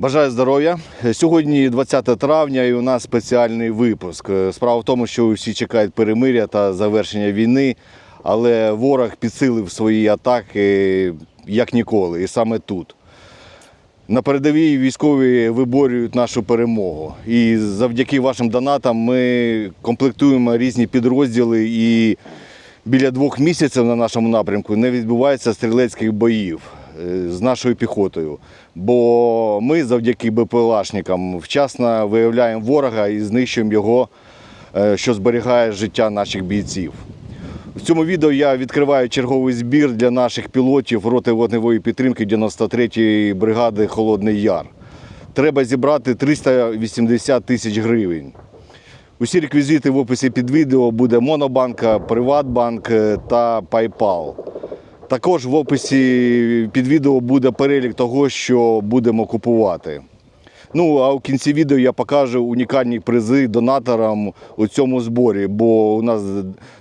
Бажаю здоров'я. Сьогодні 20 травня і у нас спеціальний випуск. Справа в тому, що всі чекають перемиря та завершення війни, але ворог підсилив свої атаки як ніколи, і саме тут. На передовій військові виборюють нашу перемогу. І завдяки вашим донатам ми комплектуємо різні підрозділи і біля двох місяців на нашому напрямку не відбувається стрілецьких боїв е, з нашою піхотою. Бо ми завдяки БПЛАшникам вчасно виявляємо ворога і знищуємо його, е, що зберігає життя наших бійців. В цьому відео я відкриваю черговий збір для наших пілотів роти вогневої підтримки 93-ї бригади Холодний Яр. Треба зібрати 380 тисяч гривень. Усі реквізити в описі під відео буде Монобанка, Приватбанк е, та PayPal. Також в описі під відео буде перелік того, що будемо купувати. Ну, а в кінці відео я покажу унікальні призи донаторам у цьому зборі, бо у нас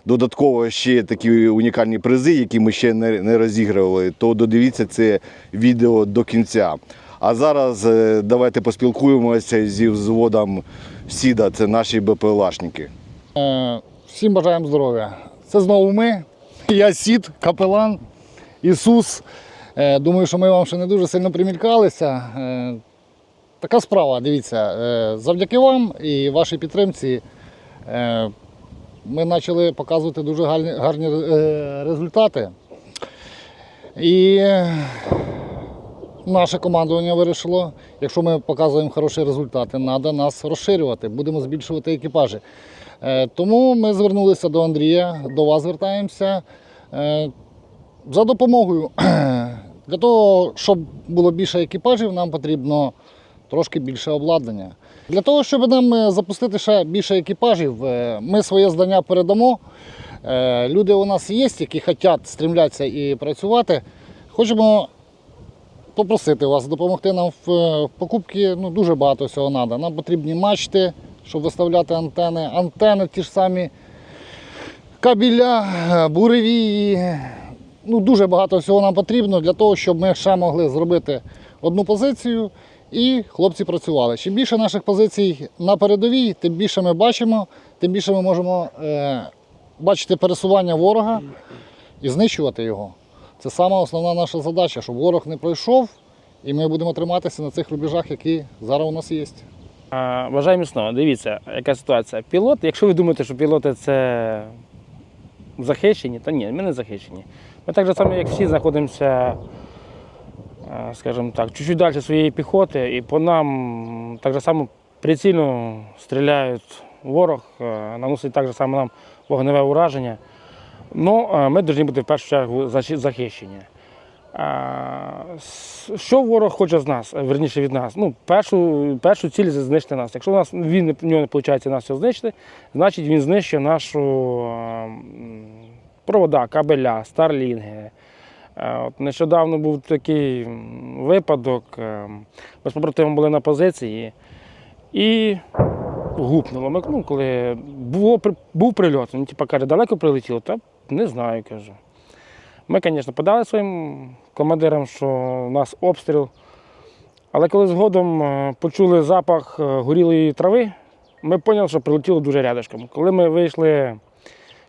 додатково ще є такі унікальні призи, які ми ще не, розігрували. То додивіться це відео до кінця. А зараз е, давайте поспілкуємося зі взводом Сіда, це наші БПЛАшники. Е, Всім бажаємо здоров'я. Це знову ми. Я Сід, капелан, Ісус. Е, Думаю, що ми вам ще не дуже сильно примількалися. Е, Така справа, дивіться, е, завдяки вам і вашій підтримці ми почали показувати дуже гарні, гарні результати. І наше командування вирішило, якщо ми показуємо хороші результати, треба нас розширювати, будемо збільшувати екіпажі. Тому ми звернулися до Андрія, до вас звертаємося за допомогою. Для того, щоб було більше екіпажів, нам потрібно трошки більше обладнання. Для того, щоб нам е, запустити ще більше екіпажів, е, ми своє здання передамо. Е, Люди у нас є, які хочуть стрімлятися і працювати. Хочемо попросити вас допомогти нам в покупці. Ну, дуже багато всього треба. Нам потрібні мачти, щоб виставляти антени, антени ті ж самі, кабеля, е, буревії. Ну, дуже багато всього нам потрібно для того, щоб ми ще могли зробити одну позицію і хлопці працювали. Чим більше наших позицій на передовій, тим більше ми бачимо, тим більше ми можемо е, бачити пересування ворога і знищувати його. Це сама основна наша задача, щоб ворог не пройшов, і ми будемо триматися на цих рубежах, які зараз у нас є. Бажаю міцного. Дивіться, яка ситуація. Пілот, якщо ви думаєте, що пілоти це захищені, то ні, ми не захищені. Ми так само, як всі, знаходимося, а, скажімо так, чуть-чуть далі своєї піхоти, і по нам так само прицільно стріляють ворог, е, наносить так само нам вогневе ураження. Ну, е, ми повинні бути в першу чергу захищені. Що ворог хоче з нас, е, верніше від нас? Ну, першу, першу ціль це знищити нас. Якщо у нас він в нього не виходить нас все знищити, значить він знищує нашу е, провода, кабеля, старлінги. Е, От нещодавно був такий випадок. е, Ми з побратимом були на позиції і гупнуло. Ми, ну, коли було, був прильот, він типу, каже, далеко прилетіло, та не знаю, кажу. Ми, звісно, подали своїм командирам, що у нас обстріл. Але коли згодом е, почули запах горілої трави, ми поняли, що прилетіло дуже рядышком. Коли ми вийшли,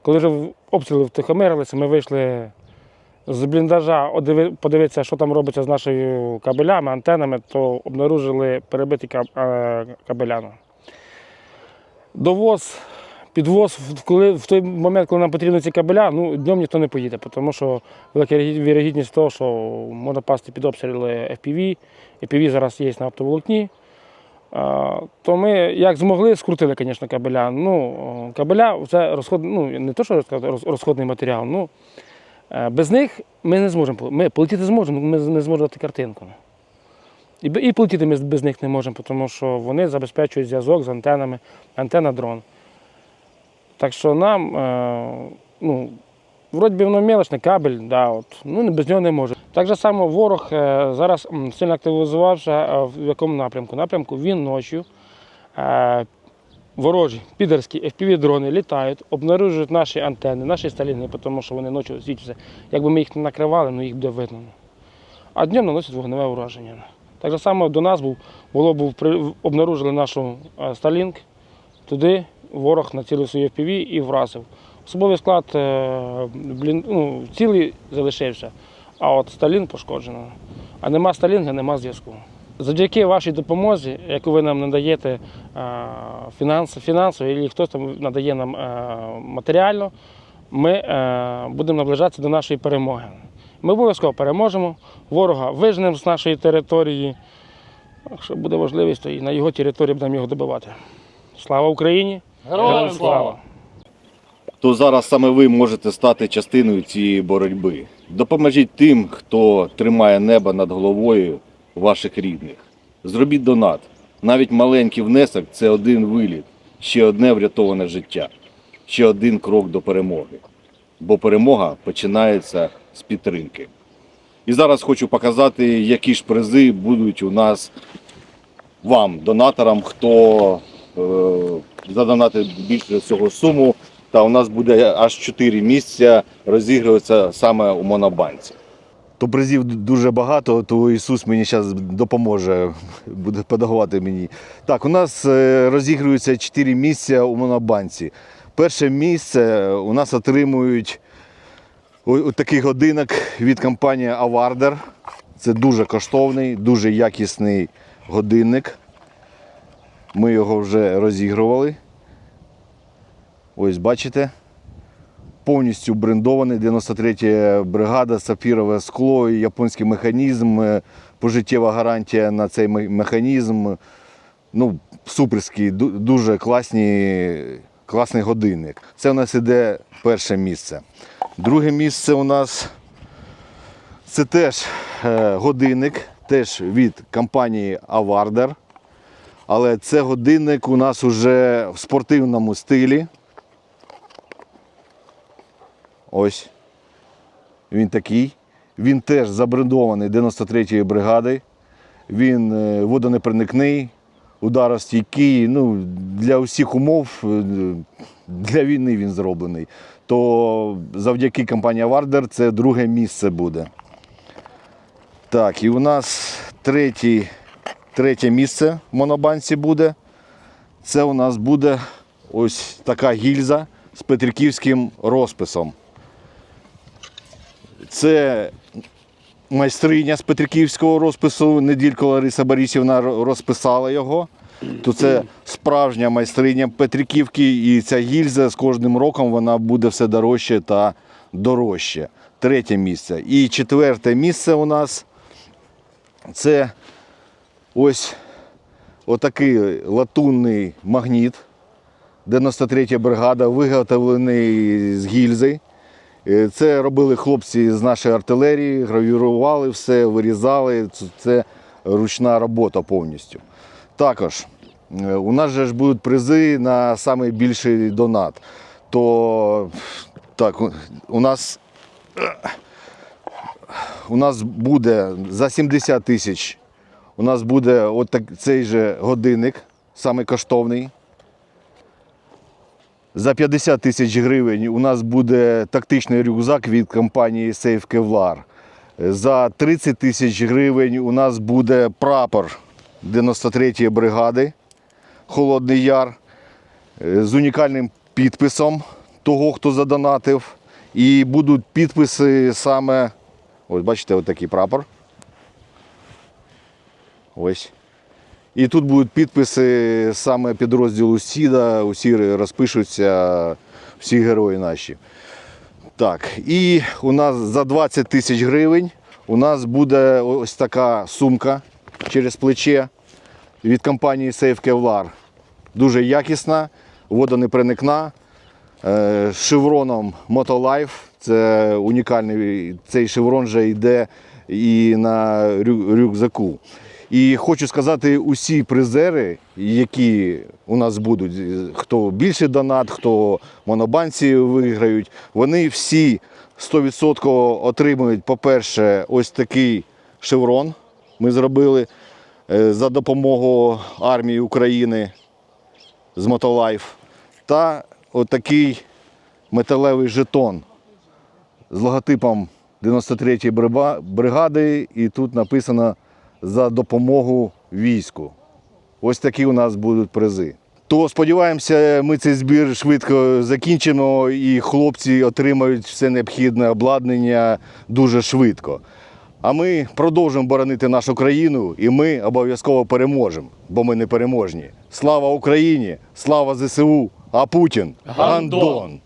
коли вже обстріли втихомирилися, ми вийшли з бліндажа подивитися, що там робиться з нашими кабелями, антенами, то обнаружили перебиті е, кабелями. Довоз, підвоз, коли, в той момент, коли нам потрібні ці кабеля, ну, днем ніхто не поїде, тому що велика вірогідність того, що можна пасти під обстріли FPV. FPV зараз є на оптоволокні. То ми як змогли, скрутили, звісно, кабеля. Ну, кабеля це розход, ну, не то, що розходний матеріал. Ну, е, без них ми не зможемо. Ми полетіти зможемо, ми не зможемо дати картинку. І, і полетіти ми без них не можемо, тому що вони забезпечують зв'язок з антенами, антенна дрон. Так що нам, е, ну, вроді би воно мелочне, кабель, да, от, ну, без нього не може. Так же само ворог е, зараз сильно активізувався е, в якому напрямку? Напрямку він ночі. Е, ворожі підерські FPV-дрони літають, обнаружують наші антени, наші сталіни, тому що вони ночі світяться. Якби ми їх не накривали, ну їх буде видно. А днем наносять вогневе ураження. Так само до нас був, було був обнаружили нашу Starlink, туди ворог націлив свої FPV і вразив. Особовий склад ну, цілий залишився, а от Starlink пошкоджено. А нема Starlink, нема зв'язку. Завдяки вашій допомозі, яку ви нам надаєте фінансово, і хтось там надає нам матеріально, ми будемо наближатися до нашої перемоги. Ми обов'язково переможемо, ворога вижнемо з нашої території. Якщо буде можливість, то і на його території будемо його добивати. Слава Україні! Героям слава! То зараз саме ви можете стати частиною цієї боротьби. Допоможіть тим, хто тримає небо над головою ваших рідних. Зробіть донат. Навіть маленький внесок це один виліт, ще одне врятоване життя, ще один крок до перемоги. Бо перемога починається з підтримки. І зараз хочу показати, які ж призи будуть у нас вам, донаторам, хто е, задонатить більше всього суму. Та у нас буде аж 4 місця розігрується саме у Монобанці. То призів дуже багато, то Ісус мені зараз допоможе, буде подавати мені. Так, у нас е, розігрується 4 місця у Монобанці. Перше місце у нас отримують о такий годинок від компанії Авардер. Це дуже коштовний, дуже якісний годинник. Ми його вже розігрували. Ось бачите. Повністю брендований 93 бригада, сапфірове скло, японський механізм, е, пожиттєва гарантія на цей механізм. Ну, суперський, дуже класні, класний годинник. Це у нас іде перше місце. Друге місце у нас це теж е, годинник, теж від компанії Авардер. Але це годинник у нас уже в спортивному стилі. Ось. Він такий. Він теж забрендований 93-ї бригади. Він е, водонепроникний, ударостійкий. Ну, для усіх умов, е, для війни він зроблений. То завдяки компанії Вардер це друге місце буде. Так, і у нас третій, третє місце в монобанці буде. Це у нас буде ось така гільза з петриківським розписом. Це майстриня з Петриківського розпису. Неділько Лариса Борисівна розписала його. То це справжня майстриня Петриківки, і ця гільза з кожним роком вона буде все дорожче та дорожче. Третє місце. І четверте місце у нас це ось отакий латунний магніт. 93 бригада, виготовлений з гільзи. Е, Це робили хлопці з нашої артилерії, гравірували все, вирізали. Це- ручна робота повністю. Також е, у нас же ж будуть призи на найбільший донат. То так, у- нас, у нас буде за 70 тисяч. У нас буде от цей же годинник, самий коштовний. За 50 тисяч гривень у нас буде тактичний рюкзак від компанії Safe Kevlar. За 30 тисяч гривень у нас буде прапор 93-ї бригади Холодний Яр е, з унікальним підписом того, хто задонатив. І будуть підписи саме, ось бачите, ось такий прапор. Ось. І тут будуть підписи саме підрозділу Сіда, усі розпишуться, всі герої наші. Так, і у нас за 20 тисяч гривень у нас буде ось така сумка через плече від компанії Safe Kevlar. Дуже якісна, водонепроникна, е, шевроном Motolife. Це унікальний. Цей шеврон вже йде і на рю- рюкзаку. І хочу сказати, усі призери, які у нас будуть, хто більший донат, хто монобанці виграють, вони всі 100% отримують, по-перше, ось такий шеврон. Ми зробили е, за допомогою армії України з Мотолайф. Та отакий металевий жетон з логотипом 93-ї бригади, і тут написано за допомогу війську. Ось такі у нас будуть призи. То сподіваємося, ми цей збір швидко закінчимо і хлопці отримають все необхідне обладнання дуже швидко. А ми продовжимо боронити нашу країну і ми обов'язково переможемо, бо ми не переможні. Слава Україні! Слава ЗСУ! А Путін Гандон!